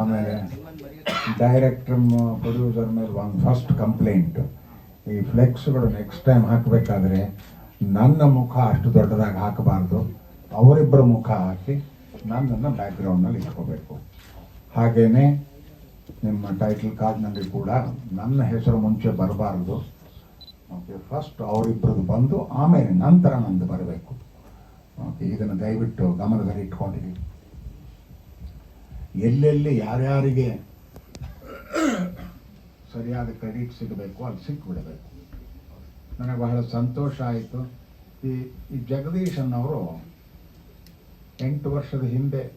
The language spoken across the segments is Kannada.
ಆಮೇಲೆ ಡೈರೆಕ್ಟರ್ ಪ್ರೊಡ್ಯೂಸರ್ ಮೇಲೆ ಒಂದು ಫಸ್ಟ್ ಕಂಪ್ಲೇಂಟ್ ಈ ಫ್ಲೆಕ್ಸ್ಗಳು ನೆಕ್ಸ್ಟ್ ಟೈಮ್ ಹಾಕಬೇಕಾದ್ರೆ ನನ್ನ ಮುಖ ಅಷ್ಟು ದೊಡ್ಡದಾಗಿ ಹಾಕಬಾರ್ದು. ಅವರಿಬ್ಬರ ಮುಖ ಹಾಕಿ ನನ್ನನ್ನು ಬ್ಯಾಕ್ಗ್ರೌಂಡ್ನಲ್ಲಿ ಇಟ್ಕೋಬೇಕು. ಹಾಗೇ ನಿಮ್ಮ ಟೈಟಲ್ ಕಾರ್ಡ್ನಲ್ಲಿ ಕೂಡ ನನ್ನ ಹೆಸರು ಮುಂಚೆ ಬರಬಾರ್ದು. ಓಕೆ ಫಸ್ಟ್ ಅವರಿಬ್ಬರದ್ದು ಬಂದು ಆಮೇಲೆ ನಂತರ ನಂದು ಬರಬೇಕು. ಓಕೆ ಇದನ್ನು ದಯವಿಟ್ಟು ಗಮನದಲ್ಲಿ ಇಟ್ಕೊಂಡಿರಿ. ಎಲ್ಲೆಲ್ಲಿ ಯಾರ್ಯಾರಿಗೆ ಸರಿಯಾದ ಕ್ರೆಡಿಟ್ ಸಿಗಬೇಕು ಅಲ್ಲಿ ಸಿಕ್ಬಿಡಬೇಕು. ನನಗೆ ಬಹಳ ಸಂತೋಷ ಆಯಿತು. ಈ ಈ ಜಗದೀಶ್ ಅವರು ಎಂಟು ವರ್ಷದ ಹಿಂದೆ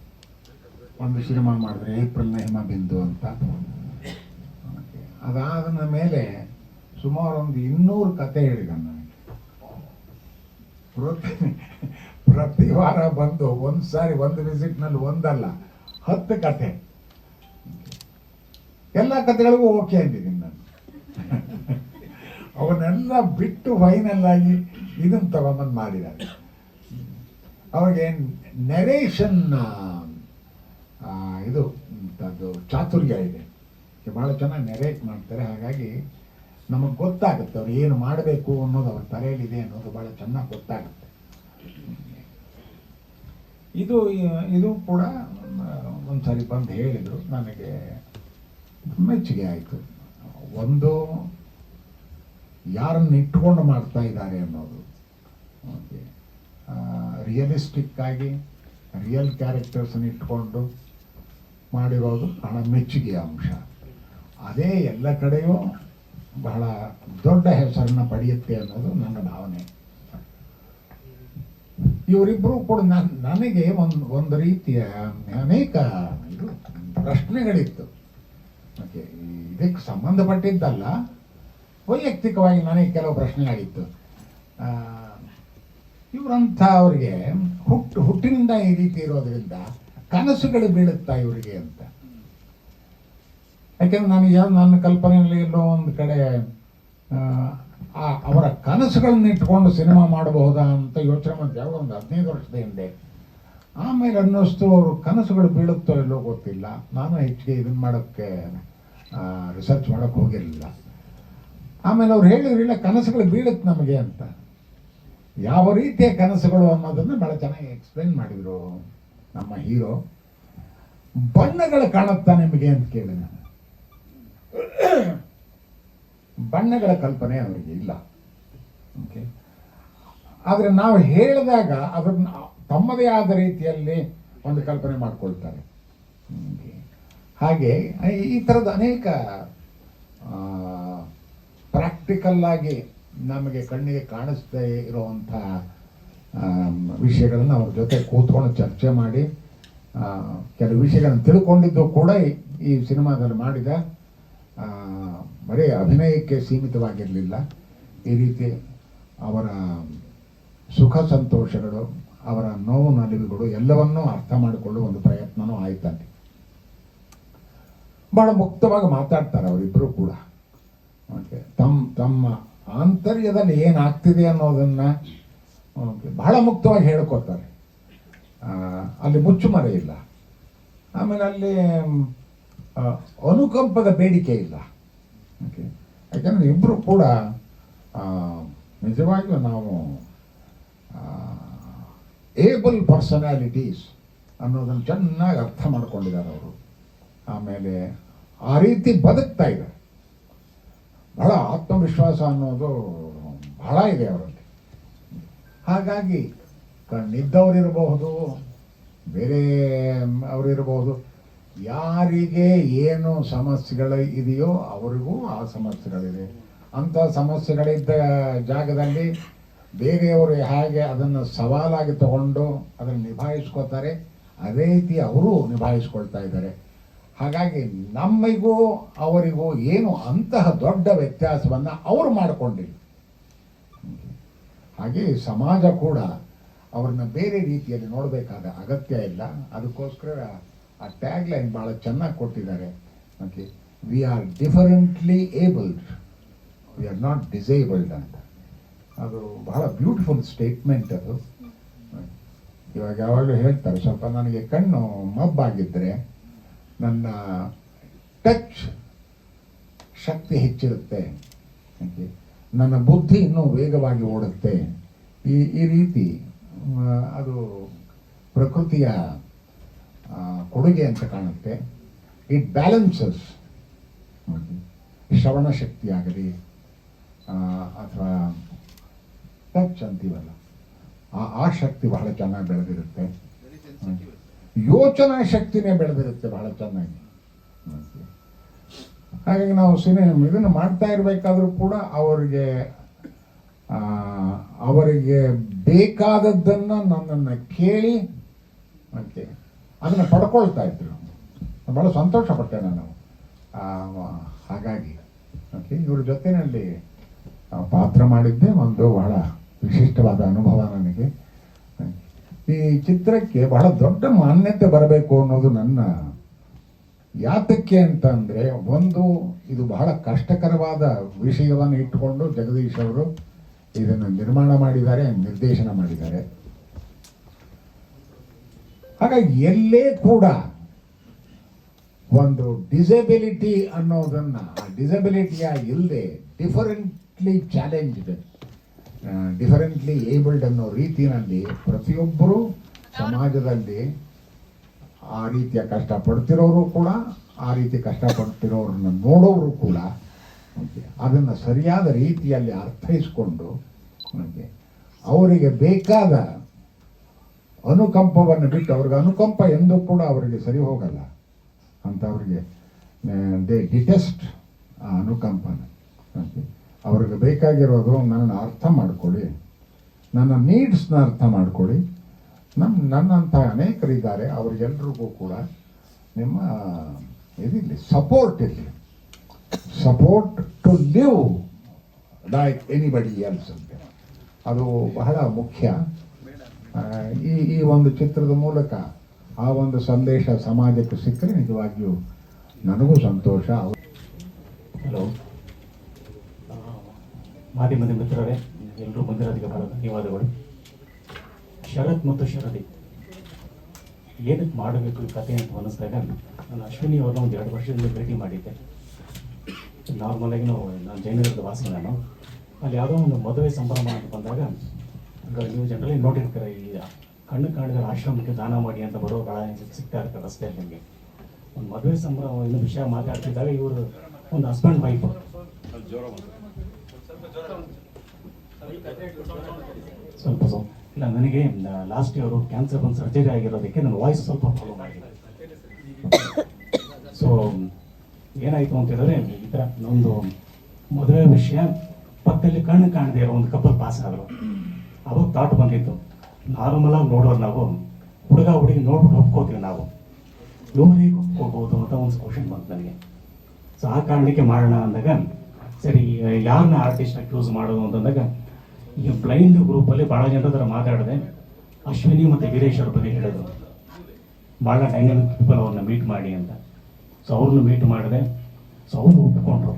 ಒಂದು ಸಿನಿಮಾ ಮಾಡಿದ್ರೆ ಏಪ್ರಿಲ್ನ ಹಿಮಬಿಂದು ಅಂತ. ಓಕೆ. ಅದಾದ ಮೇಲೆ ಸುಮಾರು ಒಂದು ಇನ್ನೂರು ಕತೆ ಹೇಳಿದ ನನಗೆ. ಪ್ರತಿ ಪ್ರತಿ ವಾರ ಬಂದು ಒಂದು ಸಾರಿ ಒಂದು ವಿಸಿಟ್ನಲ್ಲಿ ಒಂದಲ್ಲ. ಹತ್ತು ಕತೆ ಎಲ್ಲ ಕತೆಗಳಿಗೂ ಓಕೆ ಅಂದಿದ್ದೀನಿ ನಾನು. ಅವನ್ನೆಲ್ಲ ಬಿಟ್ಟು ಫೈನಲ್ ಆಗಿ ಇದನ್ನು ತಗೊಂಬಂದು ಮಾಡಿದ್ದಾರೆ. ಅವಾಗೇನು ನೆರೇಷನ್ ಇದು ಅದು ಚಾತುರ್ಯ ಇದೆ. ಭಾಳ ಚೆನ್ನಾಗಿ ನೆರೇಟ್ ಮಾಡ್ತಾರೆ. ಹಾಗಾಗಿ ನಮಗೆ ಗೊತ್ತಾಗುತ್ತೆ ಅವ್ರು ಏನು ಮಾಡಬೇಕು ಅನ್ನೋದು ಅವ್ರ ತಲೆಯಲ್ಲಿದೆ ಅನ್ನೋದು ಭಾಳ ಚೆನ್ನಾಗಿ ಗೊತ್ತಾಗುತ್ತೆ. ಇದು ಇದು ಕೂಡ ಒಂದ್ಸರಿ ಬಂದು ಹೇಳಿದರು, ನನಗೆ ಮೆಚ್ಚುಗೆ ಆಯಿತು. ಒಂದು, ಯಾರನ್ನು ಇಟ್ಕೊಂಡು ಮಾಡ್ತಾ ಇದ್ದಾರೆ ಅನ್ನೋದು. ಓಕೆ. ರಿಯಲಿಸ್ಟಿಕ್ ಆಗಿ ರಿಯಲ್ ಕ್ಯಾರೆಕ್ಟರ್ಸನ್ನು ಇಟ್ಕೊಂಡು ಮಾಡಿರೋದು ಬಹಳ ಮೆಚ್ಚುಗೆಯ ಅಂಶ. ಅದೇ ಎಲ್ಲ ಕಡೆಯೂ ಬಹಳ ದೊಡ್ಡ ಹೆಸರನ್ನು ಪಡೆಯುತ್ತೆ ಅನ್ನೋದು ನನ್ನ ಭಾವನೆ. ಇವರಿಬ್ಬರು ಕೂಡ ನನ್ ನನಗೆ ಒಂದು ಒಂದು ರೀತಿಯ ಅನೇಕ ಇದು ಪ್ರಶ್ನೆಗಳಿತ್ತು. ಇದಕ್ಕೆ ಸಂಬಂಧಪಟ್ಟಿದ್ದಲ್ಲ, ವೈಯಕ್ತಿಕವಾಗಿ ನನಗೆ ಕೆಲವು ಪ್ರಶ್ನೆಗಳಿತ್ತು ಇವರಂಥ ಅವ್ರಿಗೆ ಹುಟ್ಟು ಹುಟ್ಟಿನಿಂದ ಈ ರೀತಿ ಇರೋದ್ರಿಂದ ಕನಸುಗಳು ಬೀಳುತ್ತಾ ಇವರಿಗೆ ಅಂತ. ಯಾಕೆಂದ್ರೆ ನನಗೆ ನನ್ನ ಕಲ್ಪನೆಯಲ್ಲಿ ಎಲ್ಲೋ ಒಂದು ಕಡೆ ಆ, ಅವರ ಕನಸುಗಳನ್ನ ಇಟ್ಕೊಂಡು ಸಿನಿಮಾ ಮಾಡಬಹುದಾ ಅಂತ ಯೋಚನೆ ಮಾಡಿದೆ ಯಾವಾಗ ಒಂದು ಹದಿನೈದು ವರ್ಷದ ಹಿಂದೆ. ಆಮೇಲೆ ಅನ್ನಿಸ್ತು ಅವರು ಕನಸುಗಳು ಬೀಳುತ್ತೋ ಇಲ್ಲೋ ಗೊತ್ತಿಲ್ಲ. ನಾನು ಹೆಚ್ಚಿಗೆ ಇದನ್ನ ಮಾಡೋಕ್ಕೆ ರಿಸರ್ಚ್ ಮಾಡೋಕ್ಕೆ ಹೋಗಿರಲಿಲ್ಲ. ಆಮೇಲೆ ಅವ್ರು ಹೇಳಿದ್ರಿಲ್ಲ ಕನಸುಗಳು ಬೀಳುತ್ತೆ ನಮಗೆ ಅಂತ. ಯಾವ ರೀತಿಯ ಕನಸುಗಳು ಅನ್ನೋದನ್ನು ಭಾಳ ಚೆನ್ನಾಗಿ ಎಕ್ಸ್ಪ್ಲೈನ್ ಮಾಡಿದರು ನಮ್ಮ ಹೀರೋ. ಬಣ್ಣಗಳು ಕಾಣುತ್ತಾ ನಿಮಗೆ ಅಂತ ಕೇಳಿ ನಾನು. ಬಣ್ಣಗಳ ಕಲ್ಪನೆ ಅವರಿಗೆ ಇಲ್ಲ. ಓಕೆ ಆದರೆ ನಾವು ಹೇಳಿದಾಗ ಅದನ್ನು ತಮ್ಮದೇ ಆದ ರೀತಿಯಲ್ಲಿ ಒಂದು ಕಲ್ಪನೆ ಮಾಡ್ಕೊಳ್ತಾರೆ. ಹಾಗೆ, ಈ- ಥರದ ಅನೇಕ ಪ್ರಾಕ್ಟಿಕಲ್ ಆಗಿ ನಮಗೆ ಕಣ್ಣಿಗೆ ಕಾಣಿಸ್ದೇ ಇರುವಂಥ ವಿಷಯಗಳನ್ನು ಅವ್ರ ಜೊತೆ ಕೂತ್ಕೊಂಡು ಚರ್ಚೆ ಮಾಡಿ ಕೆಲವು ವಿಷಯಗಳನ್ನು ತಿಳ್ಕೊಂಡಿದ್ದು ಕೂಡ ಈ- ಸಿನಿಮಾದಲ್ಲಿ ಮಾಡಿದ ಬರೀ ಅಭಿನಯಕ್ಕೆ ಸೀಮಿತವಾಗಿರಲಿಲ್ಲ. ಈ ರೀತಿ ಅವರ ಸುಖ ಸಂತೋಷಗಳು, ಅವರ ನೋವು ನಲಿವುಗಳು ಎಲ್ಲವನ್ನೂ ಅರ್ಥ ಮಾಡಿಕೊಳ್ಳುವ ಒಂದು ಪ್ರಯತ್ನವೂ ಆಯ್ತಲ್ಲಿ. ಬಹಳ ಮುಕ್ತವಾಗಿ ಮಾತಾಡ್ತಾರೆ ಅವರಿಬ್ಬರು ಕೂಡ. ಓಕೆ ತಮ್ಮ ತಮ್ಮ ಆಂತರ್ಯದಲ್ಲಿ ಏನಾಗ್ತಿದೆ ಅನ್ನೋದನ್ನ ಬಹಳ ಮುಕ್ತವಾಗಿ ಹೇಳ್ಕೊತಾರೆ ಅಲ್ಲಿ ಮುಚ್ಚುಮರೆ ಇಲ್ಲ. ಆಮೇಲೆ ಅಲ್ಲಿ ಅನುಕಂಪದ ಬೇಡಿಕೆ ಇಲ್ಲ. ಓಕೆ. ಯಾಕಂದರೆ ಇಬ್ಬರು ಕೂಡ ನಿಜವಾಗಿಯೂ ನಾವು ಏಬಲ್ ಪರ್ಸನಾಲಿಟೀಸ್ ಅನ್ನೋದನ್ನು ಚೆನ್ನಾಗಿ ಅರ್ಥ ಮಾಡ್ಕೊಂಡಿದ್ದಾರೆ ಅವರು. ಆಮೇಲೆ ಆ ರೀತಿ ಬದುಕ್ತಾ ಇದೆ ಬಹಳ ಆತ್ಮವಿಶ್ವಾಸ ಅನ್ನೋದು ಬಹಳ ಇದೆ ಅವರಲ್ಲಿ. ಹಾಗಾಗಿ ಕಣ್ಣಿದ್ದವರಿರಬಹುದು, ಬೇರೆ, ಅವರಿರಬಹುದು. ಯಾರಿಗೆ ಏನು ಸಮಸ್ಯೆಗಳು ಇದೆಯೋ ಅವರಿಗೂ ಆ ಸಮಸ್ಯೆಗಳಿದೆ. ಅಂಥ ಸಮಸ್ಯೆಗಳಿದ್ದ ಜಾಗದಲ್ಲಿ ಬೇರೆಯವರು ಹೇಗೆ ಅದನ್ನು ಸವಾಲಾಗಿ ತಗೊಂಡು ಅದನ್ನು ನಿಭಾಯಿಸ್ಕೋತಾರೆ ಅದೇ ರೀತಿ ಅವರು ನಿಭಾಯಿಸ್ಕೊಳ್ತಾ ಇದ್ದಾರೆ. ಹಾಗಾಗಿ ನಮ್ಮಿಗೂ ಅವರಿಗೂ ಏನು ಅಂತಹ ದೊಡ್ಡ ವ್ಯತ್ಯಾಸವನ್ನು ಅವರು ಮಾಡಿಕೊಂಡಿಲ್ಲ. ಹಾಗೆ ಸಮಾಜ ಕೂಡ ಅವ್ರನ್ನ ಬೇರೆ ರೀತಿಯಲ್ಲಿ ನೋಡಬೇಕಾದ ಅಗತ್ಯ ಇಲ್ಲ. ಅದಕ್ಕೋಸ್ಕರ ಆ ಟ್ಯಾಗ್ ಲೈನ್ ಭಾಳ ಚೆನ್ನಾಗಿ ಕೊಟ್ಟಿದ್ದಾರೆ. Okay we are differently abled we are not disabled ಅಂತ. ಅದು ಬಹಳ ಬ್ಯೂಟಿಫುಲ್ ಸ್ಟೇಟ್ಮೆಂಟ್ ಅದು. ಇವಾಗ ಯಾವಾಗಲೂ ಹೇಳ್ತಾರೆ, ಸ್ವಲ್ಪ ನನಗೆ ಕಣ್ಣು ಮಬ್ಬಾಗಿದ್ದರೆ ನನ್ನ ಟಚ್ ಶಕ್ತಿ ಹೆಚ್ಚಿರುತ್ತೆ. ಓಕೆ. ನನ್ನ ಬುದ್ಧಿ ಇನ್ನೂ ವೇಗವಾಗಿ ಓಡುತ್ತೆ. ಈ ಈ ರೀತಿ ಅದು ಪ್ರಕೃತಿಯ ಕೊಡುಗೆ ಅಂತ ಕಾಣುತ್ತೆ. ಇಟ್ ಬ್ಯಾಲೆನ್ಸಸ್ ಶ್ರವಣ ಶಕ್ತಿ ಆಗಲಿ ಅಥವಾ ಟಚ್ ಅಂತೀವಲ್ಲ, ಆ ಆ ಶಕ್ತಿ ಬಹಳ ಚೆನ್ನಾಗಿ ಬೆಳೆದಿರುತ್ತೆ. ಯೋಚನಾ ಶಕ್ತಿನೇ ಬೆಳೆದಿರುತ್ತೆ ಬಹಳ ಚೆನ್ನಾಗಿ. ಹಾಗಾಗಿ ನಾವು ಸಿನಿಮಾ ಇದನ್ನು ಮಾಡ್ತಾ ಇರಬೇಕಾದ್ರೂ ಕೂಡ ಅವರಿಗೆ ಅವರಿಗೆ ಬೇಕಾದದ್ದನ್ನು ನನ್ನನ್ನು ಕೇಳಿ ಓಕೆ ಅದನ್ನು ಪಡ್ಕೊಳ್ತಾ ಇದ್ರು. ಭಾಳ ಸಂತೋಷ ಪಟ್ಟೆ ನಾನು. ಹಾಗಾಗಿ, ಓಕೆ, ಇವ್ರ ಜೊತೆಯಲ್ಲಿ ಪಾತ್ರ ಮಾಡಿದ್ದೆ. ಒಂದು ಬಹಳ ವಿಶಿಷ್ಟವಾದ ಅನುಭವ ನನಗೆ. ಈ ಚಿತ್ರಕ್ಕೆ ಬಹಳ ದೊಡ್ಡ ಮಾನ್ಯತೆ ಬರಬೇಕು ಅನ್ನೋದು ನನ್ನ ಯಾತಕ್ಕೆ ಅಂತ ಅಂದರೆ ಒಂದು, ಇದು ಬಹಳ ಕಷ್ಟಕರವಾದ ವಿಷಯವನ್ನು ಇಟ್ಟುಕೊಂಡು ಜಗದೀಶ್ ಅವರು ಇದನ್ನು ನಿರ್ಮಾಣ ಮಾಡಿದ್ದಾರೆ, ನಿರ್ದೇಶನ ಮಾಡಿದ್ದಾರೆ. ಹಾಗಾಗಿ ಎಲ್ಲೇ ಕೂಡ ಒಂದು ಡಿಸಬಿಲಿಟಿ ಅನ್ನೋದನ್ನ ಡಿಸಬಿಲಿಟಿಯ ಇಲ್ಲದೆ ಡಿಫರೆಂಟ್ಲಿ ಚಾಲೆಂಜ್ಡ್ ಡಿಫರೆಂಟ್ಲಿ ಏಬಲ್ಡ್ ಅನ್ನೋ ರೀತಿಯಲ್ಲಿ ಪ್ರತಿಯೊಬ್ಬರು ಸಮಾಜದಲ್ಲಿ ಆ ರೀತಿಯ ಕಷ್ಟಪಡ್ತಿರೋರು ಕೂಡ, ಆ ರೀತಿ ಕಷ್ಟಪಡ್ತಿರೋರನ್ನ ನೋಡೋರು ಕೂಡ ಅದನ್ನು ಸರಿಯಾದ ರೀತಿಯಲ್ಲಿ ಅರ್ಥೈಸ್ಕೊಂಡು ಅವರಿಗೆ ಬೇಕಾದ ಅನುಕಂಪವನ್ನು ಬಿಟ್ಟು ಅವ್ರಿಗೆ ಅನುಕಂಪ ಎಂದೂ ಕೂಡ ಅವರಿಗೆ ಸರಿ ಹೋಗಲ್ಲ ಅಂತ ಅವರಿಗೆ ದೇ ಡಿಟೆಸ್ಟ್ ಆ ಅನುಕಂಪನ. ಅವ್ರಿಗೆ ಬೇಕಾಗಿರೋದು ನನ್ನ ಅರ್ಥ ಮಾಡ್ಕೊಳ್ಳಿ, ನನ್ನ ನೀಡ್ಸ್ನ ಅರ್ಥ ಮಾಡ್ಕೊಳ್ಳಿ. ನಮ್ಮ ನನ್ನಂಥ ಅನೇಕರಿದ್ದಾರೆ, ಅವ್ರಿಗೆಲ್ರಿಗೂ ಕೂಡ ನಿಮ್ಮ ಇದಿರಲಿ ಸಪೋರ್ಟ್ ಇರಲಿ. Support to live like anybody else ಅಂತ. ಅದು ಬಹಳ ಮುಖ್ಯ. ಈ ಈ ಒಂದು ಚಿತ್ರದ ಮೂಲಕ ಆ ಒಂದು ಸಂದೇಶ ಸಮಾಜಕ್ಕೆ ಸಿಕ್ಕರೆ ನಿಜವಾಗಿಯೂ ನನಗೂ ಸಂತೋಷ. ಹಲೋ. ಮಾಧ್ಯಮದ ಮಿತ್ರರೇ ಎಲ್ಲರೂ ಬಂದಿರೋದಕ್ಕೆ ಬಹಳ ಧನ್ಯವಾದಗಳು. ಶರತ್ ಮತ್ತು ಶರದಿ, ಏನಕ್ಕೆ ಮಾಡಬೇಕು ಈ ಕತೆ ಅಂತ ಅನ್ನಿಸ್ದಾಗ, ನಾನು ಅಶ್ವಿನಿ ಅವ್ರನ್ನ ಒಂದು ಎರಡು ವರ್ಷದಿಂದ ಭೇಟಿ ಮಾಡಿದ್ದೆ. ನಾರ್ಮಲ್ ಆಗಿ ನಾವು, ನಾನು ಜೈನಗರದ ವಾಸಿ ನಾನು. ಅಲ್ಲಿ ಯಾವುದೋ ಒಂದು ಮದುವೆ ಸಂಭ್ರಮ ಅಂತ ಬಂದಾಗ ನೀವು ಜನರಲ್ಲಿ ನೋಡಿರ್ತೀರ ಈ ಕಣ್ಣು ಕಾಣಿದ ಆಶ್ರಮಕ್ಕೆ ದಾನ ಮಾಡಿ ಅಂತ ಬರೋ ಭಾಳ ಸಿಗ್ತಾ ಇರ್ತಾರೆ ರಸ್ತೆಯಲ್ಲಿ ನಿಮಗೆ. ಒಂದು ಮದುವೆ ಸಂಭ್ರಮ ಇನ್ನೂ ವಿಷಯ ಮಾತಾಡ್ತಿದ್ದಾಗ ಇವರು ಒಂದು ಹಸ್ಬೆಂಡ್ ವೈಫ್ ಸ್ವಲ್ಪ ಸ್ವಲ್ಪ. ಇಲ್ಲ, ನನಗೆ ಲಾಸ್ಟ್ ಇಯರ್ ಕ್ಯಾನ್ಸರ್ ಒಂದು ಸರ್ಜರಿ ಆಗಿರೋದಕ್ಕೆ ನನ್ನ ವಾಯ್ಸ್ ಸ್ವಲ್ಪ ಫಾಲೋ ಮಾಡಿದೆ ಸೊ ಏನಾಯಿತು ಅಂತ ಹೇಳಿದ್ರೆ, ಈ ಥರ ಒಂದು ಮದುವೆ ವಿಷಯ ಪಕ್ಕದಲ್ಲಿ ಕಣ್ಣು ಕಾಣದೇ ಇರೋ ಒಂದು ಕಪಲ್ ಪಾಸ್ ಆದರು. ಅವಾಗ ತಾಟ್ ಬಂದಿತ್ತು. ನಾರ್ಮಲ್ ಆಗಿ ನೋಡೋರು ನಾವು, ಹುಡುಗ ಹುಡುಗಿ ನೋಡ್ಬಿಟ್ಟು ಒಪ್ಕೋತೀವಿ ನಾವು. ಇವರಿಗೆ ಒಪ್ಕೋಬೋದು ಅಂತ ಒಂದು ಕ್ವಶನ್ ಬಂತು ನನಗೆ. ಸೊ ಆ ಕಾರಣಕ್ಕೆ ಮಾಡೋಣ ಅಂದಾಗ, ಸರಿ ಯಾರನ್ನ ಆರ್ಟಿಸ್ಟ್ ಚೂಸ್ ಮಾಡೋದು ಅಂತಂದಾಗ ಈ ಬ್ಲೈಂಡ್ ಗ್ರೂಪಲ್ಲಿ ಭಾಳ ಜನ ಥರ ಮಾತಾಡಿದೆ. ಅಶ್ವಿನಿ ಮತ್ತು ವೀರೇಶ್ ಅವ್ರ ಬಗ್ಗೆ ಹೇಳಿದ್ರು. ಭಾಳ ಡೈನಾಮಿಕ್ ಪೀಪಲ್ ಅವ್ರನ್ನ ಮೀಟ್ ಮಾಡಿ ಅಂತ. ಸೊ ಅವ್ರನ್ನ ಮೀಟ್ ಮಾಡಿದೆ. ಸೊ ಅವರು ಒಪ್ಕೊಂಡ್ರು.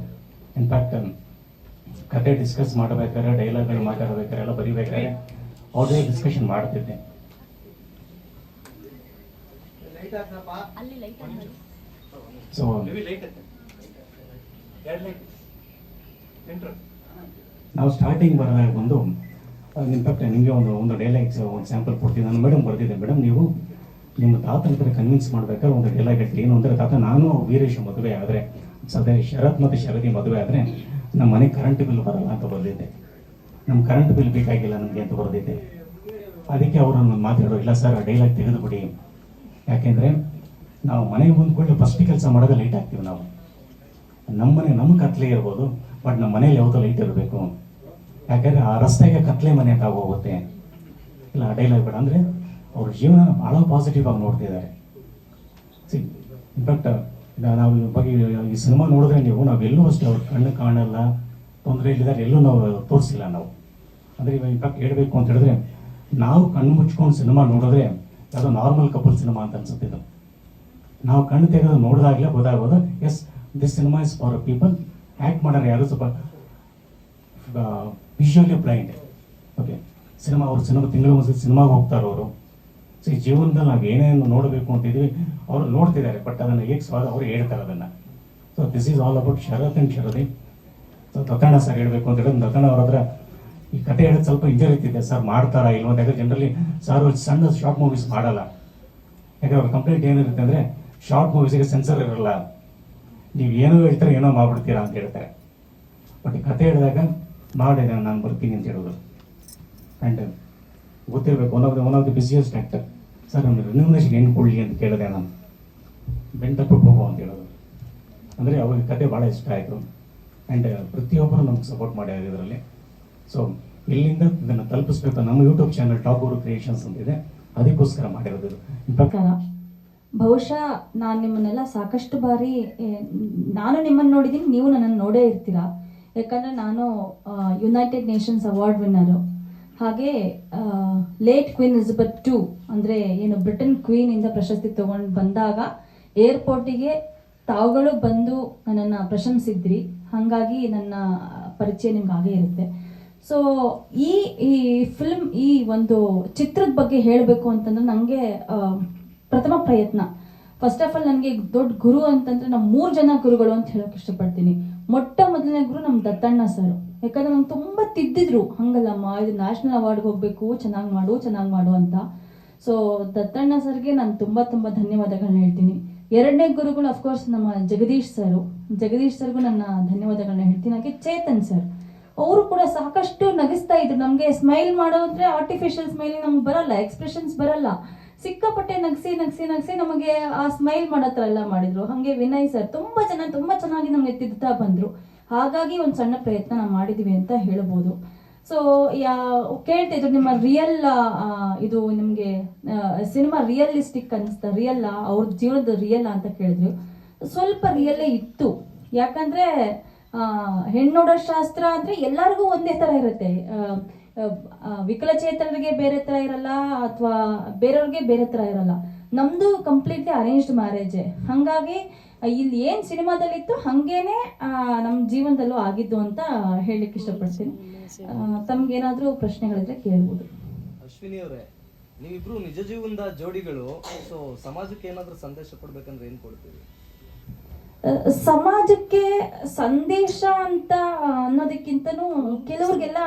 ಇನ್ಫ್ಯಾಕ್ಟ್ ಕತೆ ಡಿಸ್ಕಸ್ ಮಾಡಬೇಕಾದ್ರೆ ಡೈಲಾಗ್ಗಳು ಮಾತಾಡಬೇಕಾದ್ರೆ ಎಲ್ಲ ಬರಿಬೇಕಾದ್ರೆ ಅವ್ರದೇ ಡಿಸ್ಕಷನ್ ಮಾಡ್ತಿದ್ದೆ. ಸೊ ನಾವು ಸ್ಟಾರ್ಟಿಂಗ್ ಬರೋದಾಗ ಒಂದು ಇನ್ಫ್ಯಾಕ್ಟ್ ನಿಮಗೆ ಒಂದು ಒಂದು ಡೈಲಾಗ್ಸ್ ಒಂದು ಸ್ಯಾಂಪಲ್ ಕೊಡ್ತೀನಿ. ನಾನು ಮೇಡಮ್ ಬರ್ತಿದ್ದೆ ಮೇಡಮ್ ನೀವು ನಿಮ್ಮ ತಾತನ ಹತ್ರ ಕನ್ವಿನ್ಸ್ ಮಾಡ್ಬೇಕಾದ್ರೆ ಒಂದು ಡೈಲಾಗ್ ಏನು ಅಂದರೆ ತಾತ, ನಾನು ವೀರೇಶ್ ಮದುವೆ ಆದರೆ ಸದ್ಯ ಶರತ್ ಮತ್ತು ಶರದಿ ಮದುವೆ ಆದರೆ ನಮ್ಮ ಮನೆ ಕರೆಂಟ್ ಬಿಲ್ ಬರಲ್ಲ ಅಂತ ಬರೆದಿದ್ದೆ ನಮ್ಮ ಕರೆಂಟ್ ಬಿಲ್ ಬೇಕಾಗಿಲ್ಲ ನಮಗೆ ಅಂತ ಬರೆದಿದ್ದೆ ಅದಕ್ಕೆ ಅವರನ್ನು ಮಾತಾಡೋ, ಇಲ್ಲ ಸರ್ ಆ ಡೈಲಾಗ್ ತೆಗೆದುಬಿಡಿ. ಯಾಕೆಂದರೆ ನಾವು ಮನೆಗೆ ಬಂದ್ಕೊಳ್ಳಿ ಫಸ್ಟ್ ಕೆಲಸ ಮಾಡೋದು ಲೈಟ್ ಹಾಕ್ತೀವಿ ನಾವು. ನಮ್ಮ ಮನೆ ನಮ್ಮ ಕತ್ಲೆ ಇರ್ಬೋದು ಬಟ್ ನಮ್ಮ ಮನೇಲಿ ಯಾವುದೋ ಲೈಟ್ ಇರಬೇಕು. ಯಾಕಂದ್ರೆ ಆ ರಸ್ತೆಗೆ ಕತ್ಲೆ ಮನೆ ಅಂತ ಹೋಗುತ್ತೆ ಇಲ್ಲ, ಆ ಡೈಲಾಗ್ ಬೇಡ. ಅಂದರೆ ಅವ್ರ ಜೀವನ ಭಾಳ ಪಾಸಿಟಿವ್ ಆಗಿ ನೋಡ್ತಿದ್ದಾರೆ. ಸಿ ಇನ್ಫ್ಯಾಕ್ಟ್ ನಾವು ಬಗ್ಗೆ ಈ ಸಿನಿಮಾ ನೋಡಿದ್ರೆ ನೀವು, ನಾವೆಲ್ಲೂ ಅಷ್ಟೇ, ಅವ್ರ ಕಣ್ಣು ಕಾಣಲ್ಲ, ತೊಂದರೆ ಇಲ್ಲಿದ್ದಾರೆ ಎಲ್ಲೂ ನಾವು ತೋರಿಸಿಲ್ಲ ನಾವು. ಅಂದರೆ ಇನ್ಫ್ಯಾಕ್ಟ್ ಹೇಳಬೇಕು ಅಂತ ಹೇಳಿದ್ರೆ, ನಾವು ಕಣ್ಣು ಮುಚ್ಕೊಂಡು ಸಿನಿಮಾ ನೋಡಿದ್ರೆ ಯಾವುದೋ ನಾರ್ಮಲ್ ಕಪಲ್ ಸಿನಿಮಾ ಅಂತ ಅನ್ಸುತ್ತೆ ಇದು. ನಾವು ಕಣ್ಣು ತೆಗೆದು ನೋಡಿದಾಗಲೇ ಗೊತ್ತಾಗ್ಬೋದು as this cinema is for people act ಮಾಡೋರು ಯಾರು ಸ್ವಲ್ಪ ವಿಜುವಲಿ ಬ್ಲೈಂಡ್ ಓಕೆ ಸಿನಿಮಾ, ಅವ್ರು ಸಿನಿಮಾ, ತಿಂಗಳು ಒಂದು ಸಿನಿಮಾಗೆ ಹೋಗ್ತಾರೆ ಅವರು ಸೊ ಈ ಜೀವನದಲ್ಲಿ ನಾವು ಏನೇನು ನೋಡಬೇಕು ಅಂತಿದ್ವಿ ಅವರು ನೋಡ್ತಿದ್ದಾರೆ ಬಟ್ ಅದನ್ನು ಹೇಗೆ ಸ್ವಾದ ಅವರು ಹೇಳ್ತಾರೆ ಅದನ್ನು. So this is all about Sharath and Sharadi. So Dattanna sir ಹೇಳಬೇಕು ಅಂತ ಹೇಳಿದ್ರೆ. ದತ್ತಣ್ಣ ಅವ್ರ ಹತ್ರ ಈ ಕತೆ ಹೇಳೋದು ಸ್ವಲ್ಪ ಇಂಜರಿತಿದೆ ಸರ್ ಮಾಡ್ತಾರಾ ಇಲ್ವ ಅಂತ ಯಾಕಂದ್ರೆ ಜನರಲಿ ಸರ್ ಸಣ್ಣ ಶಾರ್ಟ್ ಮೂವೀಸ್ ಮಾಡಲ್ಲ. ಯಾಕಂದ್ರೆ ಅವ್ರ ಕಂಪ್ಲೇಂಟ್ ಏನಿರುತ್ತೆ ಅಂದರೆ ಶಾರ್ಟ್ ಮೂವೀಸಿಗೆ ಸೆನ್ಸರ್ ಇರಲ್ಲ. ನೀವು ಏನೋ ಹೇಳ್ತಾರೆ, ಏನೋ ಮಾಡ್ಬಿಡ್ತೀರಾ ಅಂತ ಹೇಳ್ತಾರೆ. ಬಟ್ ಕತೆ ಹೇಳಿದಾಗ, ಮಾಡಿದೆ ನಾನು ಬರ್ತೀನಿ ಅಂತ ಹೇಳೋದು ಆ್ಯಂಡ್ ಗೊತ್ತಿರಬೇಕು one of the one of the busiest actor sir ನಮ್ಮ ರೆನ್ಯೂಮಿನೇಷನ್ ಏನು ಕೊಡಲಿ ಅಂತ ಕೇಳಿದೆ ನಾನು. ಬೆಂಟಕ್ಕೆ ಪ್ರಭು ಅಂತ ಹೇಳೋದು ಅಂದರೆ ಅವ್ರಿಗೆ ಕತೆ ಭಾಳ ಇಷ್ಟ ಆಯಿತು. ಆ್ಯಂಡ್ ಪ್ರತಿಯೊಬ್ಬರು ನಮ್ಗೆ ಸಪೋರ್ಟ್ ಮಾಡ್ಯಾರ ಇದರಲ್ಲಿ ಸೊ ಇಲ್ಲಿಂದ ಇದನ್ನು ತಲುಪಿಸ್ಬೇಕು. ನಮ್ಮ YouTube channel top Guru creations ಅಂತಿದೆ ಅದಕ್ಕೋಸ್ಕರ ಮಾಡಿರೋದು ಇನ್ಫ್ಯಾಕ್ಟ್ ಬಹುಶಃ ನಾನು ನಿಮ್ಮನ್ನೆಲ್ಲ ಸಾಕಷ್ಟು ಬಾರಿ ನಾನು ನಿಮ್ಮನ್ನು ನೋಡಿದ್ದೀನಿ, ನೀವು ನನ್ನನ್ನು ನೋಡೇ ಇರ್ತೀರಾ? ಯಾಕಂದರೆ ನಾನು ಯುನೈಟೆಡ್ ನೇಷನ್ಸ್ ಅವಾರ್ಡ್ ವಿನ್ನರು ಹಾಗೆ ಲೇಟ್ ಕ್ವೀನ್ ಎಲಿಜಬೆತ್ ಟು ಅಂದರೆ ಏನು ಬ್ರಿಟನ್ ಕ್ವೀನಿಂದ ಪ್ರಶಸ್ತಿ ತಗೊಂಡು ಬಂದಾಗ ಏರ್ಪೋರ್ಟಿಗೆ ತಾವುಗಳು ಬಂದು ನನ್ನನ್ನು ಪ್ರಶಂಸಿದ್ರಿ. ಹಾಗಾಗಿ ನನ್ನ ಪರಿಚಯ ನಿಮ್ಗೆ ಆಗೇ ಇರುತ್ತೆ. ಸೊ ಈ ಈ ಫಿಲ್ಮ್ ಈ ಒಂದು ಚಿತ್ರದ ಬಗ್ಗೆ ಹೇಳಬೇಕು ಅಂತಂದ್ರೆ ನನಗೆ ಪ್ರಥಮ ಪ್ರಯತ್ನ. ಫಸ್ಟ್ ಆಫ್ ಆಲ್ ನನಗೆ ದೊಡ್ಡ ಗುರು ಅಂತಂದ್ರೆ ನಮ್ಮ ಮೂರು ಜನ ಗುರುಗಳು ಅಂತ ಹೇಳೋಕೆ ಇಷ್ಟಪಡ್ತೀನಿ. ಮೊಟ್ಟ ಮೊದಲನೇ ಗುರು ನಮ್ಮ ದತ್ತಣ್ಣ ಸರ್. ಯಾಕಂದ್ರೆ ನಂಗೆ ತುಂಬ ತಿದ್ದಿದ್ರು. ಹಂಗಲ್ಲಮ್ಮ ಇದು ನ್ಯಾಷನಲ್ ಅವಾರ್ಡ್ಗೆ ಹೋಗಬೇಕು, ಚೆನ್ನಾಗಿ ಮಾಡು ಚೆನ್ನಾಗಿ ಮಾಡು ಅಂತ. ಸೊ ದತ್ತಣ್ಣ ಸರ್ಗೆ ನಾನು ತುಂಬ ತುಂಬ ಧನ್ಯವಾದಗಳನ್ನ ಹೇಳ್ತೀನಿ. ಎರಡನೇ ಗುರುಗಳು ಅಫ್ಕೋರ್ಸ್ ನಮ್ಮ ಜಗದೀಶ್ ಸರು. ಜಗದೀಶ್ ಸರ್ಗೂ ನನ್ನ ಧನ್ಯವಾದಗಳನ್ನ ಹೇಳ್ತೀನಿ. ಹಾಗೆ ಚೇತನ್ ಸರ್. ಅವರು ಕೂಡ ಸಾಕಷ್ಟು ನಗಿಸ್ತಾ ಇದ್ರು. ನಮಗೆ ಸ್ಮೈಲ್ ಮಾಡೋದ್ರೆ ಆರ್ಟಿಫಿಷಿಯಲ್ ಸ್ಮೈಲ್ ನಮ್ಗೆ ಬರಲ್ಲ ಎಕ್ಸ್ಪ್ರೆಷನ್ಸ್ ಬರಲ್ಲ. ಸಿಕ್ಕಾಪಟ್ಟೆ ನಗ್ಸಿ, ನಗಿಸಿ ನಗಿಸಿ ನಮಗೆ ಆ ಸ್ಮೈಲ್ ಮಾಡೋ ಥರ ಎಲ್ಲ ಮಾಡಿದ್ರು. ಹಾಗೆ ವಿನಯ್ ಸರ್, ತುಂಬಾ ಜನ, ತುಂಬಾ ಚೆನ್ನಾಗಿ ನಮಗೆ ತಿದ್ದುತ್ತಾ ಬಂದ್ರು. ಹಾಗಾಗಿ ಒಂದು ಸಣ್ಣ ಪ್ರಯತ್ನ ನಾವು ಮಾಡಿದ್ವಿ ಅಂತ ಹೇಳ್ಬೋದು. ಸೊ ಕೇಳ್ತಿದ್ರು ನಿಮ್ಮ ರಿಯಲ್ ಇದು ನಿಮಗೆ ಸಿನಿಮಾ ರಿಯಲಿಸ್ಟಿಕ್ ಅನಿಸ್ತಾ ರಿಯಲ್ ಅವ್ರ ಜೀವನದ ರಿಯಲ್ ಅಂತ ಕೇಳಿದ್ರು. ಸ್ವಲ್ಪ ರಿಯಲ್ಲೇ ಇತ್ತು. ಯಾಕಂದ್ರೆ ಆ, ಹೆಣ್ಣು ನೋಡೋ ಶಾಸ್ತ್ರ ಅಂದ್ರೆ ಎಲ್ಲರಿಗೂ ಒಂದೇ ತರ ಇರುತ್ತೆ. ವಿಕಲಚೇತನರಿಗೆ ಬೇರೆ ತರ ಇರಲ್ಲ ಅಥವಾ ಬೇರೆಯವ್ರಿಗೆ ಬೇರೆ ತರ ಇರಲ್ಲ. ನಮ್ದು ಕಂಪ್ಲೀಟ್ಲಿ ಅರೇಂಜ್ಡ್ ಮ್ಯಾರೇಜ್ ಹಂಗಾಗಿ ಇಲ್ಲಿ ಏನ್ ಸಿನಿಮಾದಲ್ಲಿತ್ತು? ಹಂಗೇನೆ ಆ, ನಮ್ಮ ಜೀವನದಲ್ಲೂ ಆಗಿದ್ದು ಅಂತ ಹೇಳಲಿಕ್ಕೆ ಇಷ್ಟಪಡ್ತೀನಿ. ತಮ್ಗೇನಾದ್ರೂ ಪ್ರಶ್ನೆಗಳಿದ್ರೆ ಕೇಳ್ಬೋದು. ಅಶ್ವಿನಿ ಅವರೇ ನೀವಿಬ್ರು ನಿಜ ಜೀವನದ ಜೋಡಿಗಳು ಸೊ ಸಮಾಜಕ್ಕೆ ಏನಾದ್ರೂ ಸಂದೇಶ ಕೊಡ್ಬೇಕಂದ್ರೆ ಏನ್ ಕೊಡ್ತೀವಿ ಸಮಾಜಕ್ಕೆ ಸಂದೇಶ ಅಂತ ಅನ್ನೋದಕ್ಕಿಂತನೂ ಕೆಲವ್ರಿಗೆಲ್ಲ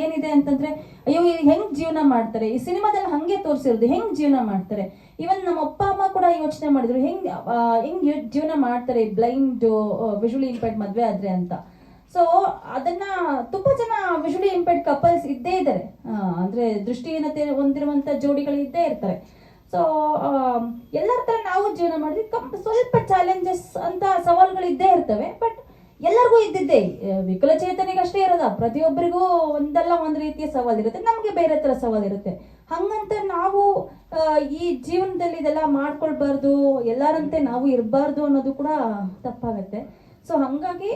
ಏನಿದೆ ಅಂತಂದ್ರೆ ಅಯ್ಯೋ ಹೆಂಗ್ ಜೀವನ ಮಾಡ್ತಾರೆ? ಈ ಸಿನಿಮಾದಲ್ಲಿ ಹಂಗೆ ತೋರಿಸಿರೋದು ಹೆಂಗ್ ಜೀವನ ಮಾಡ್ತಾರೆ? ಇವನ್ ನಮ್ಮ ಅಪ್ಪ, ಅಮ್ಮ ಕೂಡ ಯೋಚನೆ ಮಾಡಿದ್ರು, ಹೆಂಗ್ ಹೆಂಗ್ ಜೀವನ ಮಾಡ್ತಾರೆ ಬ್ಲೈಂಡ್ ವಿಜುವಲಿ ಇಂಪ್ಯಾಕ್ಟ್ ಮದ್ವೆ ಆದ್ರೆ ಅಂತ. ಸೊ ಅದನ್ನ ತುಂಬಾ ಜನ ವಿಜುವಲಿ ಇಂಪ್ಯಾಕ್ಟ್ ಕಪಲ್ಸ್ ಇದ್ದೇ ಇದ್ದಾರೆ. ಅಂದ್ರೆ ದೃಷ್ಟಿಹೀನತೆ ಹೊಂದಿರುವಂತ ಜೋಡಿಗಳು ಇದ್ದೇ ಇರ್ತಾರೆ. ಸೊ ಎಲ್ಲರ ತರ ನಾವು ಜೀವನ ಮಾಡಿದ್ವಿ ಕಪ್ ಸ್ವಲ್ಪ ಚಾಲೆಂಜಸ್ ಅಂತ ಸವಾಲುಗಳು ಇದ್ದೇ ಇರ್ತವೆ. ಬಟ್ ಎಲ್ಲರಿಗೂ ಇದ್ದಿದ್ದೇ ವಿಕಲಚೇತನಿಗಷ್ಟೇ ಇರೋದ. ಪ್ರತಿಯೊಬ್ಬರಿಗೂ ಒಂದಲ್ಲ ಒಂದು ರೀತಿಯ ಸವಾಲು ಇರುತ್ತೆ. ನಮಗೆ ಬೇರೆ ತರ ಸವಾಲು ಇರುತ್ತೆ. ಹಂಗಂತ ನಾವು ಈ ಜೀವನದಲ್ಲಿ ಇದೆಲ್ಲ ಮಾಡ್ಕೊಳ್ಬಾರ್ದು, ಎಲ್ಲರಂತೆ ನಾವು ಇರಬಾರ್ದು ಅನ್ನೋದು ಕೂಡ ತಪ್ಪಾಗತ್ತೆ. ಸೊ ಹಂಗಾಗಿ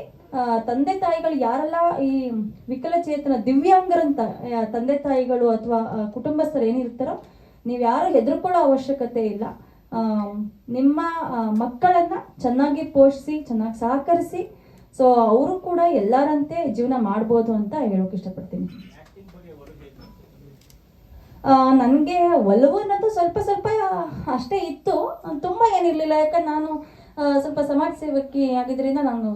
ತಂದೆ ತಾಯಿಗಳು ಯಾರೆಲ್ಲ ಈ ವಿಕಲಚೇತನ ದಿವ್ಯಾಂಗರಂತ ತಂದೆ ತಾಯಿಗಳು ಅಥವಾ ಕುಟುಂಬಸ್ಥರು ಏನಿರ್ತಾರೋ, ನೀವು ಯಾರು ಹೆದರ್ಕೊಳ್ಳೋ ಅವಶ್ಯಕತೆ ಇಲ್ಲ. ನಿಮ್ಮ ಮಕ್ಕಳನ್ನ ಚೆನ್ನಾಗಿ ಪೋಷಿಸಿ, ಚೆನ್ನಾಗಿ ಸಹಕರಿಸಿ, ಸೊ, ಅವರು ಕೂಡ ಎಲ್ಲರಂತೆ ಜೀವನ ಮಾಡ್ಬೋದು ಅಂತ ಹೇಳೋಕೆ ಇಷ್ಟಪಡ್ತೀನಿ. ನನಗೆ ಒಲವು ಅನ್ನೋದು ಸ್ವಲ್ಪ ಸ್ವಲ್ಪ ಅಷ್ಟೇ ಇತ್ತು. ತುಂಬ ಏನಿರಲಿಲ್ಲ. ಯಾಕಂದ್ರೆ ನಾನು ಸ್ವಲ್ಪ ಸಮಾಜ ಸೇವಕಿ ಆಗಿದ್ದರಿಂದ ನಾನು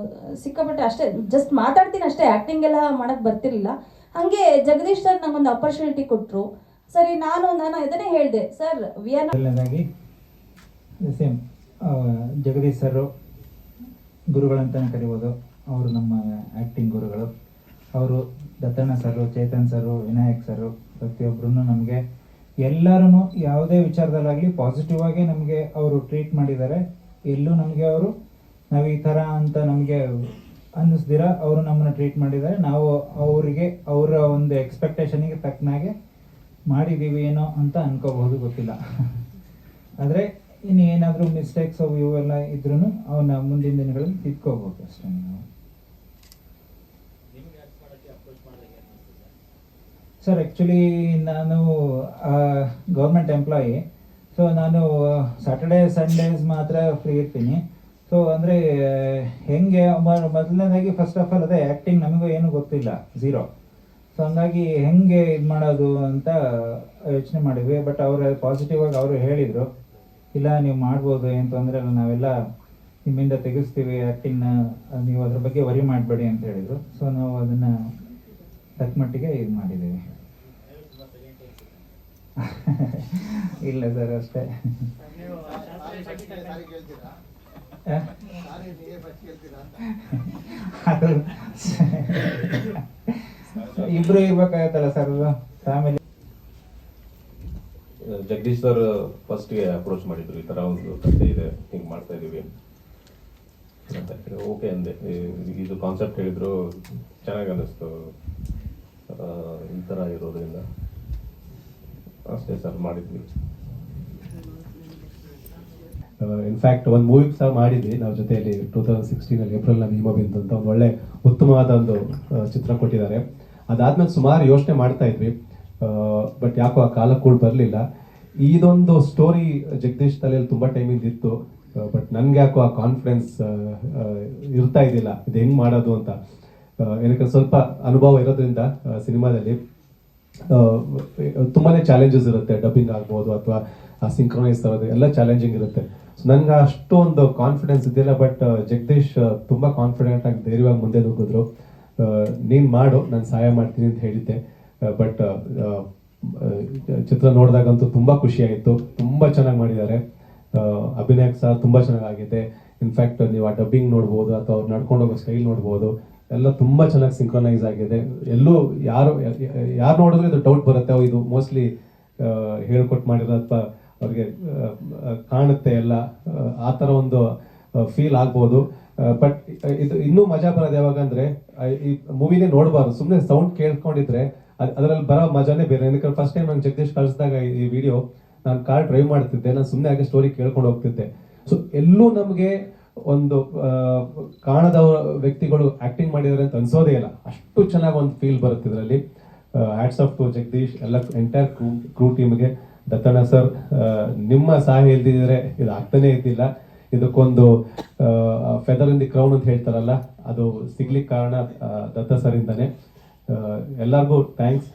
ಸಿಕ್ಕಾಪಟ್ಟೆ ಅಷ್ಟೇ ಜಸ್ಟ್ ಮಾತಾಡ್ತೀನಿ ಅಷ್ಟೇ. ಆ್ಯಕ್ಟಿಂಗ್ ಎಲ್ಲ ಮಾಡೋಕ್ಕೆ ಬರ್ತಿರ್ಲಿಲ್ಲ. ಹಾಗೆ ಜಗದೀಶ್ ಸರ್ ನಂಗೊಂದು ಅಪರ್ಚುನಿಟಿ ಕೊಟ್ಟರು ಸರಿ, ನಾನು ನಾನು ಇದನ್ನೇ ಹೇಳಿದೆ. Sir we are same Jagadish sir ಗುರುಗಳಂತ ಕರಿಬೋದು. ಅವರು ನಮ್ಮ ಆ್ಯಕ್ಟಿಂಗ್ ಗುರುಗಳು. ಅವರು ದತ್ತಣ್ಣ ಸರು ಚೇತನ್ ಸರು ವಿನಾಯಕ್ ಸರು ಪ್ರತಿಯೊಬ್ಬರೂ ನಮಗೆ ಎಲ್ಲರೂ ಯಾವುದೇ ವಿಚಾರದಲ್ಲಾಗಲಿ ಪಾಸಿಟಿವ್ ಆಗಿ ನಮಗೆ ಅವರು ಟ್ರೀಟ್ ಮಾಡಿದ್ದಾರೆ ಎಲ್ಲೂ ನಮಗೆ ಅವರು ನಾವು ಈ ಥರ ಅಂತ ನಮಗೆ ಅನ್ನಿಸ್ದಿರ, ಅವರು ನಮ್ಮನ್ನು ಟ್ರೀಟ್ ಮಾಡಿದ್ದಾರೆ ನಾವು ಅವರಿಗೆ ಅವರ ಒಂದು ಎಕ್ಸ್ಪೆಕ್ಟೇಷನಿಗೆ ತಕ್ಕನಾಗೆ ಮಾಡಿದ್ದೀವಿ ಏನೋ ಅಂತ ಅನ್ಕೋಬಹುದು, ಗೊತ್ತಿಲ್ಲ. ಆದರೆ ಇನ್ನು ಏನಾದರೂ ಮಿಸ್ಟೇಕ್ಸ್ ಅವು ಇವೆಲ್ಲ ಇದ್ರೂ ಅವನ್ನ ಮುಂದಿನ ದಿನಗಳಲ್ಲಿ ತಿದ್ಕೋಬೋದು ಅಷ್ಟೇ ನಾವು. ಸರ್ ಆ್ಯಕ್ಚುಲಿ ನಾನು ಗೌರ್ಮೆಂಟ್ ಎಂಪ್ಲಾಯಿ ಸೊ ನಾನು ಸಾಟರ್ಡೇ ಸಂಡೇಸ್ ಮಾತ್ರ ಫ್ರೀ ಇರ್ತೀನಿ. ಸೊ ಅಂದರೆ, ಹೆಂಗೆ ಮೊದಲನೇದಾಗಿ ಫಸ್ಟ್ ಆಫ್ ಆಲ್ ಅದೇ ಆ್ಯಕ್ಟಿಂಗ್ ನಮಗೂ ಏನೂ ಗೊತ್ತಿಲ್ಲ. ಝೀರೋ ಸೊ ಹಂಗಾಗಿ ಹೆಂಗೆ ಇದು ಮಾಡೋದು ಅಂತ ಯೋಚನೆ ಮಾಡಿದ್ವಿ. ಬಟ್ ಅವರು ಪಾಸಿಟಿವ್ ಆಗಿ ಅವರು ಹೇಳಿದರು. ಇಲ್ಲ, ನೀವು ಮಾಡ್ಬೋದು, ಏನು ತೊಂದರೆ ಇಲ್ಲ, ನಾವೆಲ್ಲ ನಿಮ್ಮಿಂದ ತೆಗೆಸ್ತೀವಿ ಆ್ಯಕ್ಟಿಂಗ್ನ ನೀವು ಅದ್ರ ಬಗ್ಗೆ ವರಿ ಮಾಡಬೇಡಿ ಅಂತ ಹೇಳಿದರು. ಸೊ ನಾವು ಅದನ್ನು ತಕ್ಕಮಟ್ಟಿಗೆ ಇದು ಮಾಡಿದ್ದೀವಿ. ಇಲ್ಲ ಸರ್, ಅಷ್ಟೇ? ಅದು ಇಬ್ರು ಇರ್ಬೇಕಾಗತ್ತಲ್ಲ ಸರ್ ಫ್ಯಾಮಿಲಿ? ಜಗದೀಶ್ ಸರ್ ಫಸ್ಟ್ಗೆ ಅಪ್ರೋಚ್ ಮಾಡಿದ್ರು. ಈ ಥರ ಒಂದು ಕಥೆ ಇದೆ ಹಿಂಗೆ ಮಾಡ್ತಾ ಇದೀವಿ ಅಂತ ಓಕೆ ಅಂದೆ. ಇದು ಕಾನ್ಸೆಪ್ಟ್ ಹೇಳಿದ್ರು, ಚೆನ್ನಾಗಿ ಅನ್ನಿಸ್ತು. ಈ ಥರ ಇರೋದ್ರಿಂದ. ಅಷ್ಟೇ ಸರ್ ಮಾಡಿದ್ವಿ. ಇನ್ಫ್ಯಾಕ್ಟ್ ಒಂದು ಮೂವಿ ಸಹ ಮಾಡಿದ್ವಿ. ನಾವು ಜೊತೆಯಲ್ಲಿ ಟೂ ತೌಸಂಡ್ ಸಿಕ್ಸ್ಟೀನಲ್ಲಿ ಏಪ್ರಿಲ್ನಲ್ಲಿ ಹಿಮ ಬಿಂದು ಅಂತ ಒಂದು ಒಳ್ಳೆ ಉತ್ತಮವಾದ ಒಂದು ಚಿತ್ರ ಕೊಟ್ಟಿದ್ದಾರೆ. ಅದಾದ್ಮೇಲೆ ಸುಮಾರು ಯೋಚನೆ ಮಾಡ್ತಾ ಇದ್ವಿ. ಬಟ್ ಯಾಕೋ ಆ ಕಾಲ ಕೂಡ ಬರಲಿಲ್ಲ. ಇದೊಂದು ಸ್ಟೋರಿ ಜಗದೀಶ್ ತಲೆಯಲ್ಲಿ ತುಂಬ ಟೈಮಿಂದ ಇತ್ತು. ಬಟ್ ನನಗೆ ಯಾಕೋ ಆ ಕಾನ್ಫಿಡೆನ್ಸ್ ಇರ್ತಾ ಇದ್ದಿಲ್ಲ. ಇದು ಹೆಂಗ್ ಮಾಡೋದು ಅಂತ. ಏನಕ್ಕೆ ಸ್ವಲ್ಪ ಅನುಭವ ಇರೋದ್ರಿಂದ ಸಿನಿಮಾದಲ್ಲಿ. ಆ, ತುಂಬಾನೇ ಚಾಲೆಂಜಸ್ ಇರುತ್ತೆ ಡಬ್ಬಿಂಗ್ ಆಗ್ಬೋದು ಅಥವಾ ಸಿಂಕ್ರೊನೈಸ್ ಆಗೋದು ಎಲ್ಲ ಚಾಲೆಂಜಿಂಗ್ ಇರುತ್ತೆ. ಸೊ ನನಗೆ ಅಷ್ಟೊಂದು ಕಾನ್ಫಿಡೆನ್ಸ್ ಇದ್ದಿಲ್ಲ ಬಟ್ ಜಗದೀಶ್ ತುಂಬ ತುಂಬಾ ಕಾನ್ಫಿಡೆಂಟ್ ಆಗಿ ಧೈರ್ಯವಾಗಿ ಮುಂದೆ ನುಗ್ಗಿದ್ರು. ನೀನು ಮಾಡು ನಾನು ಸಹಾಯ ಮಾಡ್ತೀನಿ ಅಂತ ಹೇಳಿದ್ದೆ. ಬಟ್ ಚಿತ್ರ ನೋಡಿದಾಗಂತೂ ತುಂಬಾ ಖುಷಿ ಆಯಿತು. ತುಂಬಾ ಚೆನ್ನಾಗಿ ಮಾಡಿದ್ದಾರೆ. ಅಭಿನಯ ಸಹ ತುಂಬ ಚೆನ್ನಾಗಾಗಿದೆ ಇನ್ಫ್ಯಾಕ್ಟ್ ನೀವು ಆ ಡಬ್ಬಿಂಗ್ ನೋಡ್ಬೋದು ಅಥವಾ ಅವ್ರು ನಡ್ಕೊಂಡು ಹೋಗೋ ಸ್ಟೈಲ್ ನೋಡ್ಬೋದು. ಎಲ್ಲ ತುಂಬ ಚೆನ್ನಾಗಿ ಸಿಂಕ್ರನೈಸ್ ಆಗಿದೆ. ಎಲ್ಲೂ ಯಾರು ಯಾರು ನೋಡಿದ್ರೆ ಇದು ಡೌಟ್ ಬರುತ್ತೆ. ಇದು ಮೋಸ್ಟ್ಲಿ ಹೇಳ್ಕೊಟ್ಟು ಮಾಡಿರೋ ಅಥವಾ ಅವ್ರಿಗೆ ಕಾಣುತ್ತೆ ಎಲ್ಲ. ಆ, ಥರ ಒಂದು ಫೀಲ್ ಆಗ್ಬೋದು. ಬಟ್ ಇದು ಇನ್ನೂ ಮಜಾ ಬರೋದು ಯಾವಾಗ ಅಂದರೆ ಈ ಮೂವಿನೇ ನೋಡಬಾರ್ದು. ಸುಮ್ಮನೆ ಸೌಂಡ್ ಕೇಳ್ಕೊಂಡಿದ್ರೆ ಅದರಲ್ಲಿ ಬರೋ ಮಜಾನೇ ಬೇರೆ. ಯಾಕಂದ್ರೆ ಫಸ್ಟ್ ಟೈಮ್ ನಾನು ಜಗದೀಶ್ ಕಳಿಸಿದಾಗ ಈ ವಿಡಿಯೋ ನಾನು ಕಾರ್ ಡ್ರೈವ್ ಮಾಡ್ತಿದ್ದೆ. ನಾನು ಸುಮ್ಮನೆ ಹಾಗೆ ಸ್ಟೋರಿ ಕೇಳ್ಕೊಂಡು ಹೋಗ್ತಿದ್ದೆ. ಸೊ ಎಲ್ಲೂ ನಮಗೆ ಒಂದು ಕಾಣದ ವ್ಯಕ್ತಿಗಳು ಆಕ್ಟಿಂಗ್ ಮಾಡಿದ್ದಾರೆ ಅಂತ ಅನ್ಸೋದೇ ಇಲ್ಲ. ಅಷ್ಟು ಚೆನ್ನಾಗಿ ಒಂದು ಫೀಲ್ ಬರುತ್ತೆ ಇದರಲ್ಲಿ. ಹ್ಯಾಟ್ಸ್ ಆಫ್ ಟು ಜಗದೀಶ್, ಎಲ್ಲ ಎಂಟೈರ್ ಕ್ರೂ ಕ್ರೂ ಟೀಮ್ಗೆ ದತ್ತಣ್ಣ ಸರ್ ನಿಮ್ಮ ಸಹಾಯ ಇಲ್ದಿದ್ರೆ ಇದು ಆಗ್ತಾನೆ ಇದ್ದಿಲ್ಲ. ಇದಕ್ಕೊಂದು ಫೆದರ್ ಇನ್ ದಿ ಕ್ರೌನ್ ಅಂತ ಹೇಳ್ತಾರಲ್ಲ, ಅದು ಸಿಗ್ಲಿಕ್ಕೆ ಕಾರಣ ದತ್ತ ಸರ್ ಇಂದಾನೆ. ಎಲ್ಲರಿಗೂ ಥ್ಯಾಂಕ್ಸ್